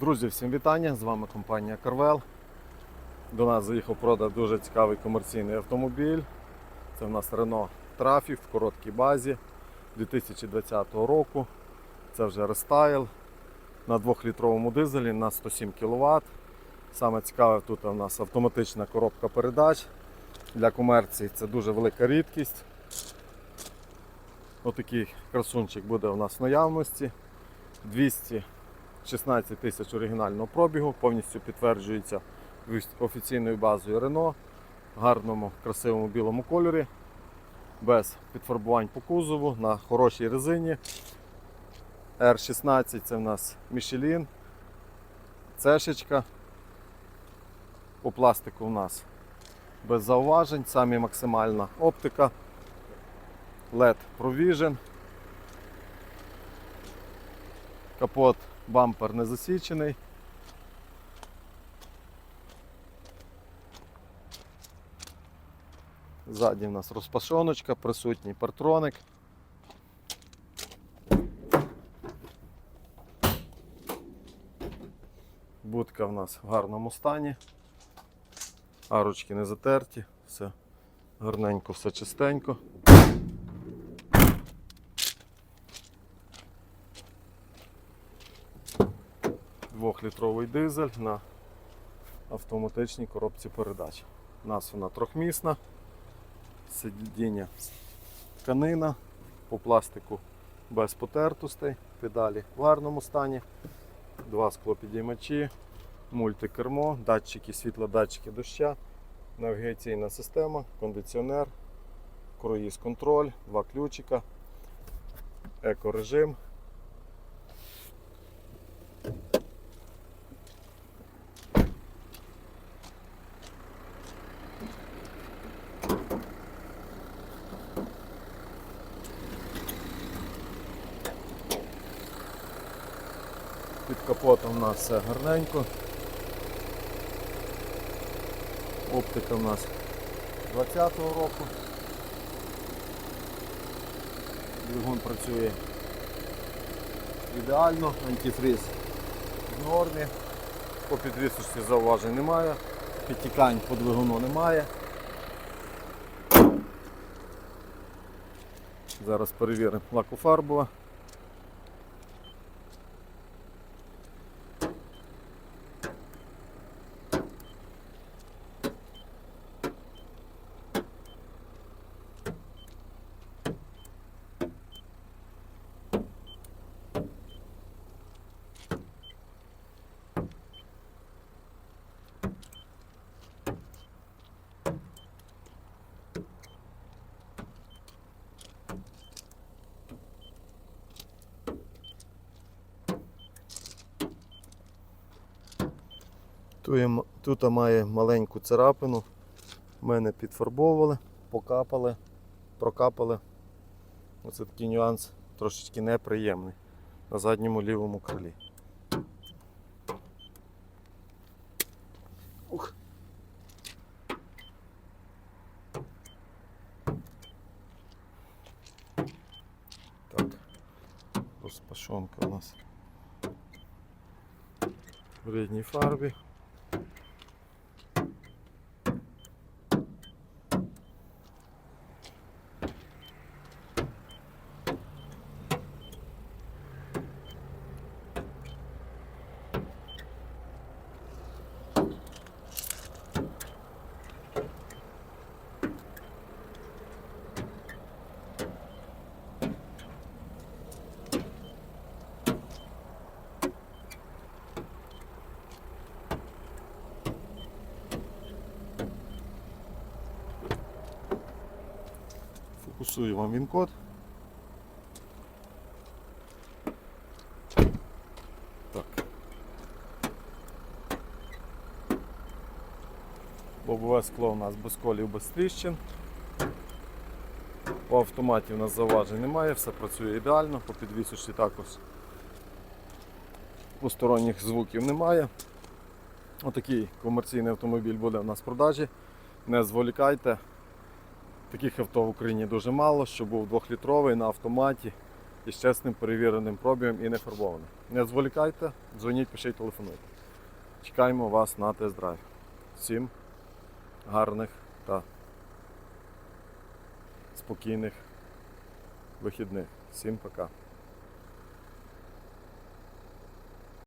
Друзі, всім вітання! З вами компанія Carvel. До нас заїхав продати дуже цікавий комерційний автомобіль. Це в нас Renault Trafic в короткій базі 2020 року. Це вже рестайл на 2-літровому дизелі на 107 кВт. Саме цікаве тут у нас автоматична коробка передач. Для комерції це дуже велика рідкість. Отакий красунчик буде у нас в наявності. 200 16 тисяч оригінального пробігу, повністю підтверджується офіційною базою Renault в гарному, красивому білому кольорі, без підфарбувань по кузову, на хорошій резині. R16 це в нас Michelin, цешечка. По пластику у нас без зауважень, самі максимальна оптика, LED Provision. Капот бампер не засічений. Ззаді в нас розпашоночка, присутній партроник. Будка в нас в гарному стані. Арочки не затерті, все гарненько, все чистенько. Двохлітровий дизель на автоматичній коробці передач. У нас вона трьохмісна, сидіння тканина, по пластику без потертостей, педалі в гарному стані, два склопідіймачі, мультикермо, датчики, світлодатчики доща, навігаційна система, кондиціонер, круїз контроль, два ключика, екорежим. Під капотом у нас все гарненько. Оптика у нас 20-го року. Двигун працює ідеально, антифриз в нормі. По підвісочці зауважень немає, підтікань по двигуну немає. Зараз перевіримо лакофарбова. Тут, Тут має маленьку царапину. Мене підфарбовували, покапали, прокапали. Оце такий нюанс трошечки неприємний на задньому лівому крилі. Ух. Так, розпашонка у нас в рідній фарбі. Фокусую вам він код. Так. Лобове скло у нас без колів, без тріщин. По автоматі у нас заважень немає, все працює ідеально, по підвісочці також посторонніх звуків немає. Отакий комерційний автомобіль буде у нас в продажі. Не зволікайте. Таких авто в Україні дуже мало, що був 2-літровий на автоматі із чесним перевіреним пробігом і не фарбованим. Не зволікайте, дзвоніть, пишіть, телефонуйте. Чекаємо вас на тест-драйв. Всім гарних та спокійних вихідних. Всім пока.